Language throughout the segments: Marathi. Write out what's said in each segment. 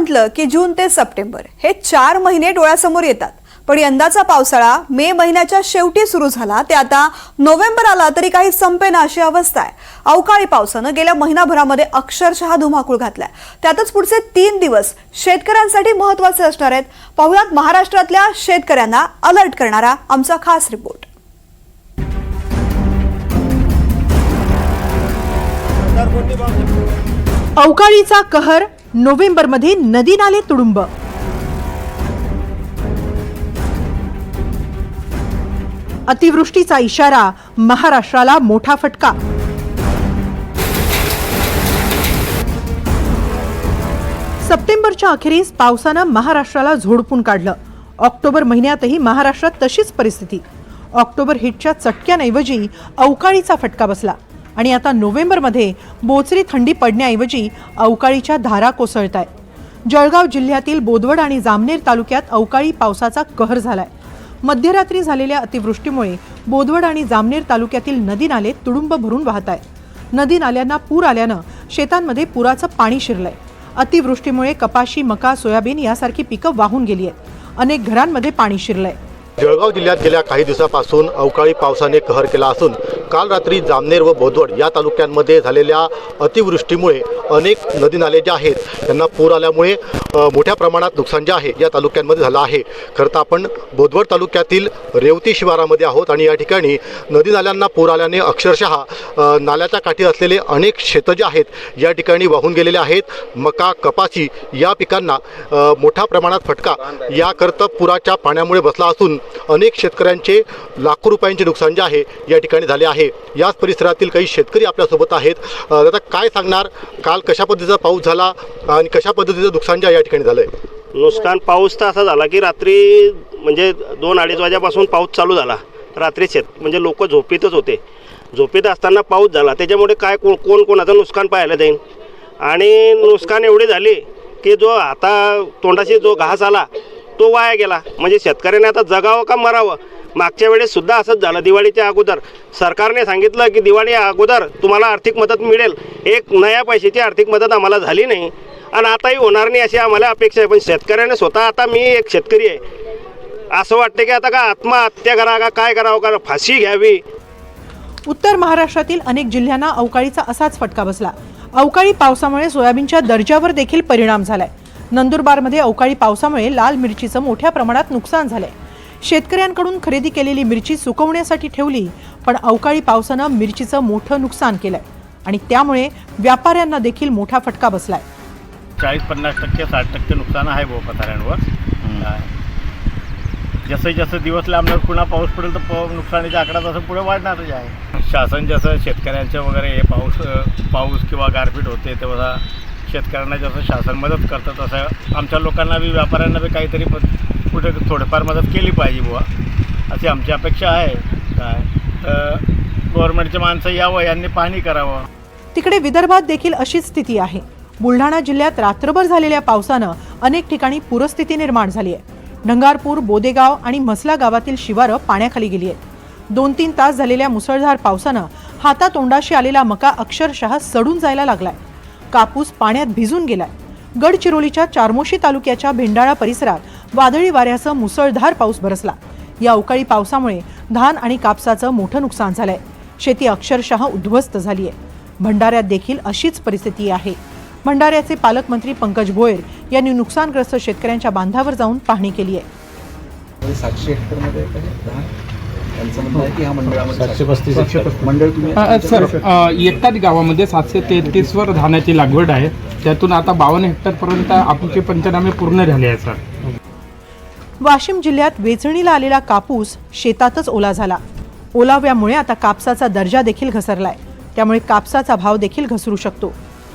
म्हटलं की जून ते सप्टेंबर हे चार महिने डोळ्यासमोर येतात. पण यंदाचा पावसाळा मे महिन्याच्या शेवटी सुरू झाला. ते आता नोव्हेंबर आला तरी काही संपेना अशी अवस्था आहे. अवकाळी पावसानं गेल्या महिनाभरामध्ये अक्षरशः धुमाकूळ घातलाय. त्यातच पुढचे तीन दिवस शेतकऱ्यांसाठी महत्त्वाचे असणार आहेत. पाहुयात महाराष्ट्रातल्या शेतकऱ्यांना अलर्ट करणारा आमचा खास रिपोर्ट. अवकाळीचा कहर नोव्हेंबरमध्ये नदी नाले तुडुंब. अतिवृष्टीचा इशारा महाराष्ट्राला मोठा फटका. सप्टेंबरच्या अखेरीस पावसानं महाराष्ट्राला झोडपून काढलं. ऑक्टोबर महिन्यातही महाराष्ट्रात तशीच परिस्थिती. ऑक्टोबर हिटच्या चटक्यांऐवजी अवकाळीचा फटका बसला. आणि आता नोव्हेंबरमध्ये बोचरी थंडी पडण्याऐवजी अवकाळीच्या धारा कोसळत आहेत जळगाव जिल्ह्यातील बोदवड आणि जामनेर तालुक्यात अवकाळी पावसाचा कहर झालाय. मध्यरात्री झालेल्या अतिवृष्टीमुळे बोदवड आणि जामनेर तालुक्यातील नदी नाले तुडुंब भरून वाहत आहेत नदी नाल्यांना पूर आल्यानं शेतांमध्ये पुराचं पाणी शिरलंय. अतिवृष्टीमुळे कपाशी मका सोयाबीन यासारखी पिकं वाहून गेली आहेत अनेक घरांमध्ये पाणी शिरलंय. जळगाव जिल्ह्यात गेल्या काही दिवसापासून अवकाळी पावसाने कहर केला असून काल रात्री जामनेर व बोदवड या तालुक्यांमध्ये झालेल्या अतिवृष्टीमुळे अनेक नदी नाले जे आहेत त्यांना पूर आल्यामुळे मोठ्या प्रमाणात नुकसान जे आहे या तालुक्यांमध्ये झालं आहे. खरं तर आपण बोदवड तालुक्यातील रेवती शिवारामध्ये आहोत आणि या ठिकाणी नदी नाल्यांना पूर आल्याने अक्षरशः नाल्याच्या काठी असलेले अनेक शेतं जे आहेत या ठिकाणी वाहून गेलेले आहेत. मका कपाशी या पिकांना मोठ्या प्रमाणात फटका याकरता पुराच्या पाण्यामुळे बसला असून अनेक शेतकऱ्यांचे लाखो रुपयांचे नुकसान जे आहे या ठिकाणी झाले आहे. याच परिसरातील काही शेतकरी आपल्यासोबत आहेत. आता काय सांगणार? काल कशा पद्धतीचा पाऊस झाला आणि कशा पद्धतीचं नुकसान या ठिकाणी झालं आहे नुकसान पाऊस तर असा झाला की रात्री म्हणजे दोन अडीच वाजेपासून पाऊस चालू झाला. रात्री शेत म्हणजे लोक झोपेतच होते. झोपेत असताना पाऊस झाला. त्याच्यामुळे काय कोण कोण कोणाचं नुकसान पाहायला जाईल आणि नुकसान एवढे झाले की जो आता तोंडाशी जो घास आला तो वाया गेला. म्हणजे शेतकऱ्याने आता जगावं का मरावं? मागच्या वेळेस सुद्धा असंच झालं. दिवाळीच्या अगोदर सरकारने सांगितलं की दिवाळी अगोदर तुम्हाला आर्थिक मदत मिळेल. एक नया पैशाची आर्थिक मदत आम्हाला झाली नाही. आणि आताही होणार नाही अशी आम्हाला अपेक्षा आहे. पण शेतकऱ्याने स्वतः आता मी एक शेतकरी आहे. असं वाटतं की आता का आत्महत्या करा का काय करावं का फाशी घ्यावी? उत्तर महाराष्ट्रातील अनेक जिल्ह्यांना अवकाळीचा असाच फटका बसला. अवकाळी पावसामुळे सोयाबीनच्या दर्जावर देखील परिणाम झालाय. नंदुरबारमध्ये अवकाळी पावसामुळे लाल मिरचीचं मोठ्या प्रमाणात नुकसान झालंय. शेतकऱ्यांकडून खरेदी केलेली मिरची सुकवण्यासाठी ठेवली पण अवकाळी पावसानं मिरचीचं मोठं नुकसान केलंय आणि त्यामुळे व्यापाऱ्यांना देखील मोठा फटका बसलाय. चाळीस पन्नास टक्के साठ टक्के नुकसान आहे भाऊ पथाऱ्यांवर. जसं जसं दिवस लांबणार पुन्हा पाऊस पडेल तर प नुकसानीचा आकडा तसं पुढे वाढणारच आहे. शासन जसं शेतकऱ्यांचं वगैरे हे पाऊस पाऊस किंवा गारपीट होते तेव्हा शेतकऱ्यांना जसं शासन मदत करतं तसं आमच्या लोकांना बी व्यापाऱ्यांना बी काहीतरी कुठे थोडंफार मदत केली पाहिजे बुवा. अशी आमची अपेक्षा आहे. काय? तर गव्हर्नमेंटचे माणसं यावं यांनी पाहणी करावं. तिकडे विदर्भात देखील अशीच स्थिती आहे. बुलढाणा जिल्ह्यात रात्रभर झालेल्या पावसानं अनेक ठिकाणी पूरस्थिती निर्माण झाली आहे. ढंगारपूर बोदेगाव आणि म्हसला गावातील शिवारं पाण्याखाली गेली आहेत. दोन तीन तास झालेल्या मुसळधार पावसानं हातातोंडाशी आलेला मका अक्षरशः सडून जायला लागलाय. कापूस पाण्यात भिजून गेलाय. गडचिरोलीच्या चारमोशी तालुक्याच्या भेंडाळा परिसरात वादळी वाऱ्यासह मुसळधार पाऊस बरसला. या अवकाळी पावसामुळे धान आणि कापसाचं मोठं नुकसान झालंय. शेती अक्षरशः उद्ध्वस्त झाली आहे भंडाऱ्यात देखील अशीच परिस्थिती आहे. भंडाऱ्याचे पालकमंत्री पंकज भोयर यांनी नुकसानग्रस्त शेतकऱ्यांच्या बांधावर जाऊन पाहणी केली आहे. म्हणजे सातशे हेक्टरमध्ये आहे आहे सर अ, एकाच गावामध्ये सातशे तेहतीसवर धानाची लागवड आहे. त्यातून आता बावन्न हेक्टरपर्यंत आमचे पंचनामे पूर्ण झाले आहेत सर. वाशिम जिल्ह्यात वेचणीला आलेला कापूस शेतातच ओला झाला. ओलाव्यामुळे आता कापसाचा दर्जा देखील घसरलाय. त्यामुळे कापसाचा भाव देखील घसरू शकतो.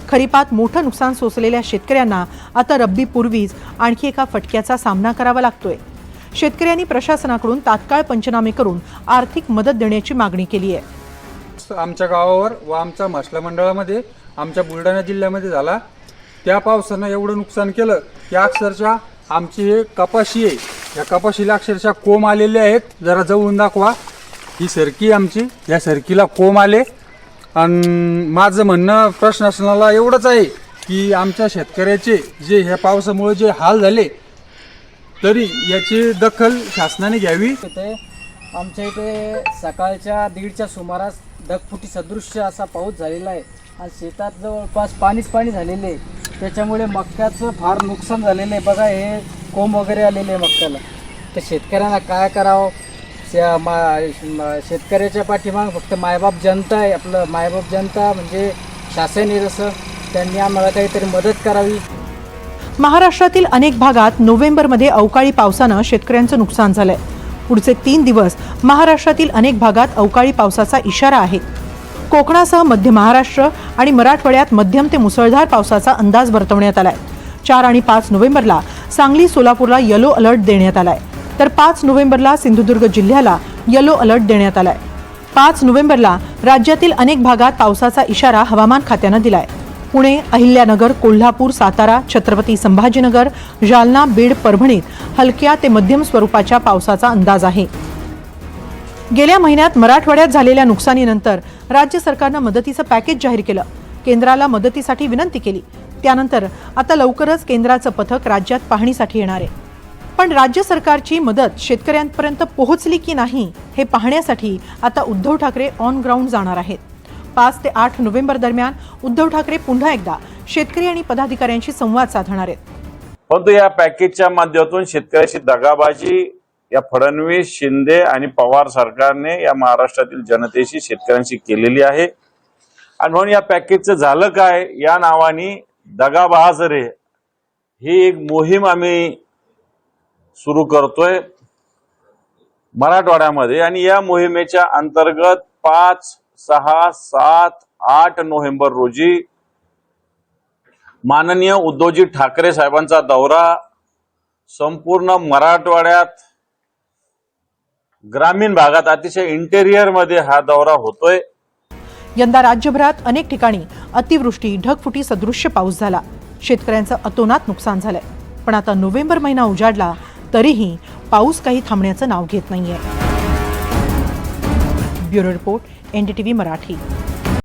खरीपात मोठं नुकसान सोसलेल्या शेतकऱ्यांना आता रब्बीपूर्वीच आणखी एका फटक्याचा सामना करावा लागतोय. शेतकऱ्यांनी प्रशासनाकडून तात्काळ पंचनामे करून आर्थिक मदत देण्याची मागणी केली आहे. आमच्या गावावर व आमच्या मसला मंडळामध्ये आमच्या बुलढाणा जिल्ह्यामध्ये झाला. त्या पावसानं एवढं नुकसान केलं की अक्षरशः आमची हे कपाशी आहे. या कपाशीला अक्षरशः कोंब आलेले आहेत. जरा जवळून दाखवा. ही सरकी आमची. या सरकीला कोंब आले. आणि माझं म्हणणं प्रश्न असणारा एवढंच आहे की आमच्या शेतकऱ्याचे जे ह्या पावसामुळे जे हाल झाले तरी याची दखल शासनाने घ्यावी. ते आमच्या इथे सकाळच्या दीडच्या सुमारास ढगफुटी सदृश्य असा पाऊस झालेला आहे. आणि शेतात जवळपास पाणीच पाणी झालेले आहे. त्याच्यामुळे मक्याचं फार नुकसान झालेलं आहे. बघा हे कोंब वगैरे आलेले आहे मक्याला. तर शेतकऱ्यांना काय करावं? शे- मा शेतकऱ्याच्या पाठीमाग फक्त मायबाप जनता आहे. आपलं मायबाप जनता म्हणजे शासन आहे जसं. त्यांनी आम्हाला काहीतरी मदत करावी. महाराष्ट्रातील अनेक भागात नोव्हेंबरमध्ये अवकाळी पावसानं शेतकऱ्यांचं नुकसान झालंय. पुढचे तीन दिवस महाराष्ट्रातील अनेक भागात अवकाळी पावसाचा इशारा आहे. कोकणासह मध्य महाराष्ट्र आणि मराठवाड्यात मध्यम ते मुसळधार पावसाचा अंदाज वर्तवण्यात आलाय. चार आणि पाच नोव्हेंबरला सांगली सोलापूरला येलो अलर्ट देण्यात आलाय. तर पाच नोव्हेंबरला सिंधुदुर्ग जिल्ह्याला येलो अलर्ट देण्यात आलाय. पाच नोव्हेंबरला राज्यातील अनेक भागात पावसाचा इशारा हवामान खात्यानं दिलाय. पुणे अहिल्यानगर कोल्हापूर सातारा छत्रपती संभाजीनगर जालना बीड परभणीत हलक्या ते मध्यम स्वरूपाच्या पावसाचा अंदाज आहे. गेल्या महिन्यात मराठवाड्यात झालेल्या नुकसानीनंतर राज्य सरकारनं मदतीचं पॅकेज जाहीर केलं. केंद्राला मदतीसाठी विनंती केली. त्यानंतर आता लवकरच केंद्राचं पथक राज्यात पाहणीसाठी येणार आहे. पण राज्य सरकारची मदत शेतकऱ्यांपर्यंत पोहोचली की नाही हे पाहण्यासाठी आता उद्धव ठाकरे ऑन ग्राउंड जाणार आहेत. पाच ते आठ नोव्हेंबर दरम्यान उद्धव ठाकरे पुन्हा एकदा शेतकरी आणि पदाधिकाऱ्यांशी संवाद साधणार आहेत. परंतु या पॅकेजच्या माध्यमातून शेतकऱ्याशी दगाबाजी या फडणवीस शिंदे आणि पवार सरकारने या महाराष्ट्रातील जनतेशी शेतकऱ्यांशी केलेली आहे. आणि म्हणून या पॅकेजचं झालं काय? या नावाने दगा बहाजरे ही एक मोहीम आम्ही सुरू करतोय मराठवाड्यामध्ये. आणि या मोहिमेच्या अंतर्गत पाच सहा सात आठ नोव्हेंबर रोजी माननीय उद्धवजी ठाकरे साहेबांचा दौरा संपूर्ण मराठवाड्यात ग्रामीण भागात अतिशय इंटेरियरमध्ये हा दौरा होतोय. यंदा राज्यभरात अनेक ठिकाणी अतिवृष्टी ढगफुटी सदृश्य पाऊस झाला. शेतकऱ्यांचं अतोनात नुकसान झालंय. पण आता नोव्हेंबर महिना उजाडला तरीही पाऊस काही थांबण्याचं नाव घेत नाहीये. Bureau report NDTV Marathi.